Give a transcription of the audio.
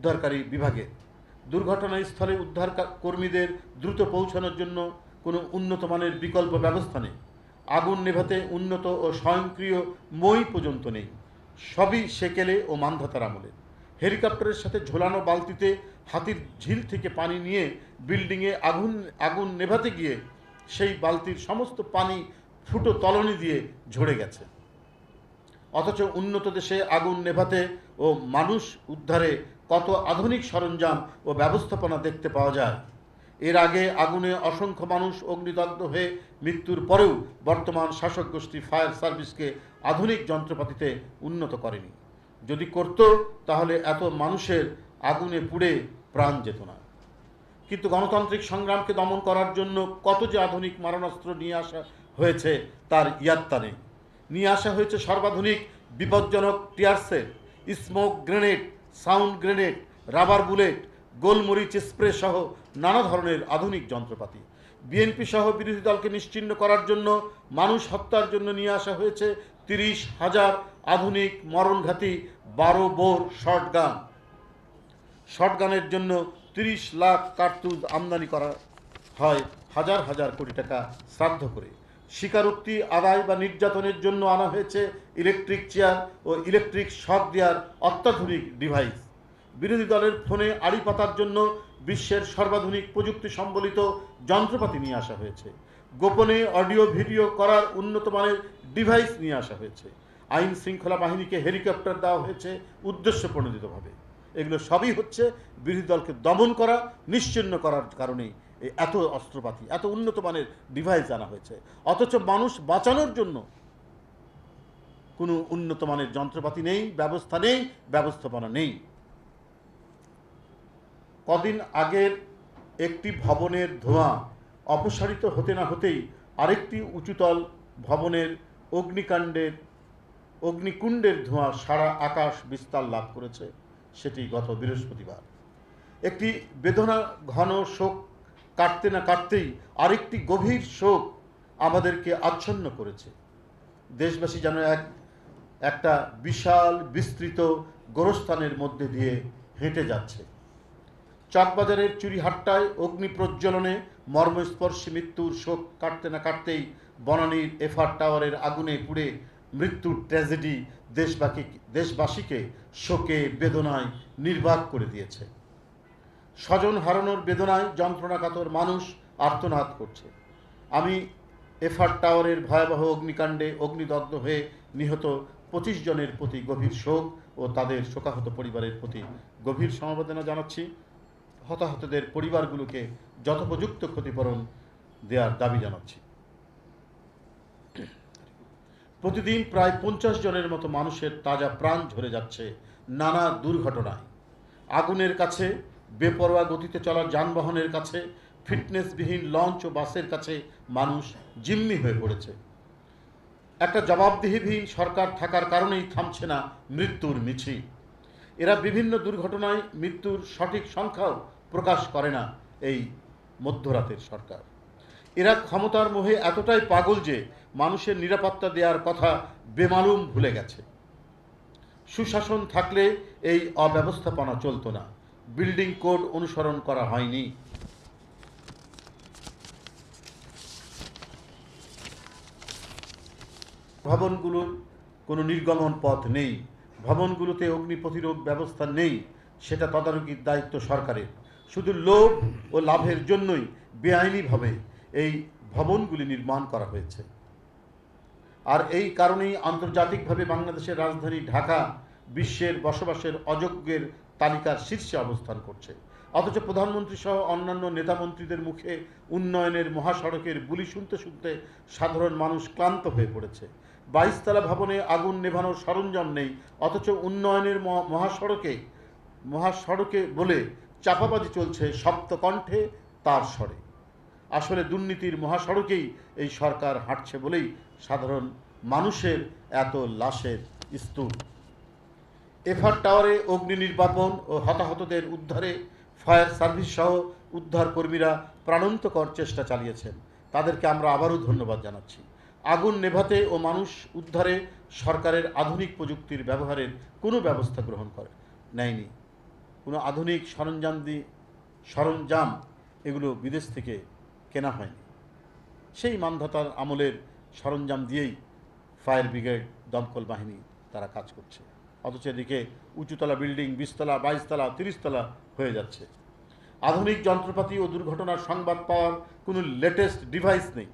উদ্ধারকারী বিভাগের দুর্ঘটনাস্থলে উদ্ধার কর্মীদের দ্রুত পৌঁছানোর জন্য কোনো উন্নত মানের বিকল্প ব্যবস্থা নেই। আগুন নেভাতে উন্নত ও স্বয়ংক্রিয় মই পর্যন্ত নেই। সবই সেকেলে ও মান্ধাতার আমলে। হেলিকপ্টারের সাথে ঝোলানো বালতিতে হাতির ঝিল থেকে পানি নিয়ে বিল্ডিংয়ে আগুন আগুন নেভাতে গিয়ে সেই বালতির সমস্ত পানি ফুটো তলনি দিয়ে ঝরে গেছে। অথচ উন্নত দেশে আগুন নেভাতে ও মানুষ উদ্ধারে কত আধুনিক সরঞ্জাম ও ব্যবস্থাপনা দেখতে পাওয়া যায়। এর আগে আগুনে অসংখ্য মানুষ অগ্নিদগ্ধ হয়ে মৃত্যুর পরেও বর্তমান শাসক গোষ্ঠী ফায়ার সার্ভিসকে আধুনিক যন্ত্রপাতিতে উন্নত করেনি। যদি করত, তাহলে এত মানুষের আগুনে পুড়ে প্রাণ যেত না। কিন্তু গণতান্ত্রিক সংগ্রামকে দমন করার জন্য কত যে আধুনিক মারণাস্ত্র নিয়ে আসা হয়েছে, তার ইয়াত্তা নেই। নিয়ে আসা হয়েছে সর্বাধুনিক, বিপজ্জনক tear shell, smoke grenade sound grenade, rubber bullet, গোলমরিচ স্প্রে সহ নানা ধরনের আধুনিক যন্ত্রপাতি। বিএনপি সহ বিরোধী দলকে নিশ্চিহ্ন করার জন্য মানুষ হত্যার জন্য নিয়ে আসা হয়েছে তিরিশ হাজার আধুনিক মরণঘাতী বারো বোর শর্টগান শটগানের জন্য তিরিশ লাখ কার্তুজ আমদানি করা হয় হাজার হাজার কোটি টাকা শ্রাদ্ধ করে। স্বীকারোক্তি আদায় বা নির্যাতনের জন্য আনা হয়েছে ইলেকট্রিক চেয়ার ও ইলেকট্রিক শক দেওয়ার অত্যাধুনিক ডিভাইস। বিরোধী দলের ফোনে আড়ি পাতার জন্য বিশ্বের সর্বাধুনিক প্রযুক্তি সম্বলিত যন্ত্রপাতি নিয়ে আসা হয়েছে। গোপনে অডিও, ভিডিও করার উন্নত মানের ডিভাইস নিয়ে আসা হয়েছে। আইন শৃঙ্খলা বাহিনীকে হেলিকপ্টার দেওয়া হয়েছে উদ্দেশ্য প্রণোদিতভাবে এগুলো সবই হচ্ছে বিরোধী দলকে দমন করা, নিশ্চিন্ন করার কারণেই এই এত অস্ত্রপাতি, এত উন্নত মানের ডিভাইস আনা হয়েছে। অথচ মানুষ বাঁচানোর জন্য কোনো উন্নত মানের যন্ত্রপাতি নেই, ব্যবস্থা নেই, ব্যবস্থাপনা নেই। কদিন আগের একটি ভবনের ধোঁয়া অপসারিত হতে না হতেই আরেকটি উঁচুতল ভবনের অগ্নিকাণ্ডের, অগ্নিকুণ্ডের ধোঁয়া সারা আকাশ বিস্তার লাভ করেছে। সেটি গত বৃহস্পতিবার। একটি বেদনা ঘন শোক কাটতে না কাটতেই আরেকটি গভীর শোক আমাদেরকে আচ্ছন্ন করেছে। দেশবাসী যেন এক, একটা বিশাল বিস্তৃত গোরস্থানের মধ্যে দিয়ে হেঁটে যাচ্ছে। চকবাজারের চুরিহাট্টায় অগ্নি প্রজ্বলনে মর্মস্পর্শী মৃত্যুর শোক কাটতে না কাটতেই বনানীর এফআর টাওয়ারের আগুনে পুড়ে মৃত্যুর ট্র্যাজেডি দেশবাসী দেশবাসীকে শোকে, বেদনায় নির্বাক করে দিয়েছে। স্বজন হারানোর বেদনায় যন্ত্রণাকাতর মানুষ আর্তনাদ করছে। আমি এফআর টাওয়ারের ভয়াবহ অগ্নিকাণ্ডে অগ্নিদগ্ধ হয়ে নিহত পঁচিশ জনের প্রতি গভীর শোক ও তাদের শোকাহত পরিবারের প্রতি গভীর সমবেদনা জানাচ্ছি। হতাহতদের পরিবারগুলোকে যথোপযুক্ত ক্ষতিপূরণ দেওয়ার দাবি জানাচ্ছি। প্রতিদিন প্রায় পঞ্চাশ জনের মতো মানুষের তাজা প্রাণ ঝরে যাচ্ছে নানা দুর্ঘটনায়। আগুনের কাছে, বেপরোয়া গতিতে চলা যানবাহনের কাছে, ফিটনেসবিহীন লঞ্চ ও বাসের কাছে মানুষ জিম্মি হয়ে পড়েছে। একটা জবাবদিহিবিহীন সরকার থাকার কারণেই থামছে না মৃত্যুর মিছিল। এরা বিভিন্ন দুর্ঘটনায় মৃত্যুর সঠিক সংখ্যাও প্রকাশ করে না এই মধ্যরাতের সরকার। এরা ক্ষমতার মোহে এতটাই পাগল যে মানুষের নিরাপত্তা দেওয়ার কথা বেমালুম ভুলে গেছে। সুশাসন থাকলে এই অব্যবস্থাপনা চলতো না। বিল্ডিং কোড অনুসরণ করা হয়নি। ভবনগুলোর কোনো নির্গমন পথ নেই। ভবনগুলোতে অগ্নি প্রতিরোধ ব্যবস্থা নেই, সেটা তদারকির দায়িত্ব সরকারের। শুধু লোভ ও লাভের জন্যই বেআইনিভাবে এই ভবনগুলি নির্মাণ করা হয়েছে। আর এই কারণেই আন্তর্জাতিকভাবে বাংলাদেশের রাজধানী ঢাকা বিশ্বের বসবাসের অযোগ্যের তালিকার শীর্ষে অবস্থান করছে। অথচ প্রধানমন্ত্রী সহ অন্যান্য নেতামন্ত্রীদের মুখে উন্নয়নের মহাসড়কের বুলি শুনতে শুনতে সাধারণ মানুষ ক্লান্ত হয়ে পড়েছে। বাইশতলা ভবনে আগুন নেভানোর সরঞ্জাম নেই, অথচ উন্নয়নের মহা- মহাসড়কে মহাসড়কে বলে চাপাবাজি চলছে সপ্তকণ্ঠে তার স্বরে। আসলে দুর্নীতির মহাসড়কেই এই সরকার হাঁটছে বলেই সাধারণ মানুষের এত লাশের স্তূপ। এফআর টাওয়ারে অগ্নি নির্বাপন ও হতাহতদের উদ্ধারে ফায়ার সার্ভিস সহ উদ্ধার কর্মীরা প্রাণান্তকর চেষ্টা চালিয়েছেন। তাদেরকে আমরা আবারও ধন্যবাদ জানাচ্ছি। আগুন নেভাতে ও মানুষ উদ্ধারে সরকারের আধুনিক প্রযুক্তির ব্যবহারের কোনো ব্যবস্থা গ্রহণ করে নেয়নি। কোনো আধুনিক সরঞ্জাম দিয়ে সরঞ্জাম এগুলো বিদেশ থেকে কেনা হয়নি। সেই মানধাতার আমলের সরঞ্জাম দিয়েই ফায়ার ব্রিগেড দমকল বাহিনী তারা কাজ করছে। অথচ এদিকে উঁচুতলা বিল্ডিং বিশতলা, বাইশতলা, তিরিশতলা হয়ে যাচ্ছে। আধুনিক যন্ত্রপাতি ও দুর্ঘটনার সংবাদ পাওয়ার কোনো লেটেস্ট ডিভাইস নেই।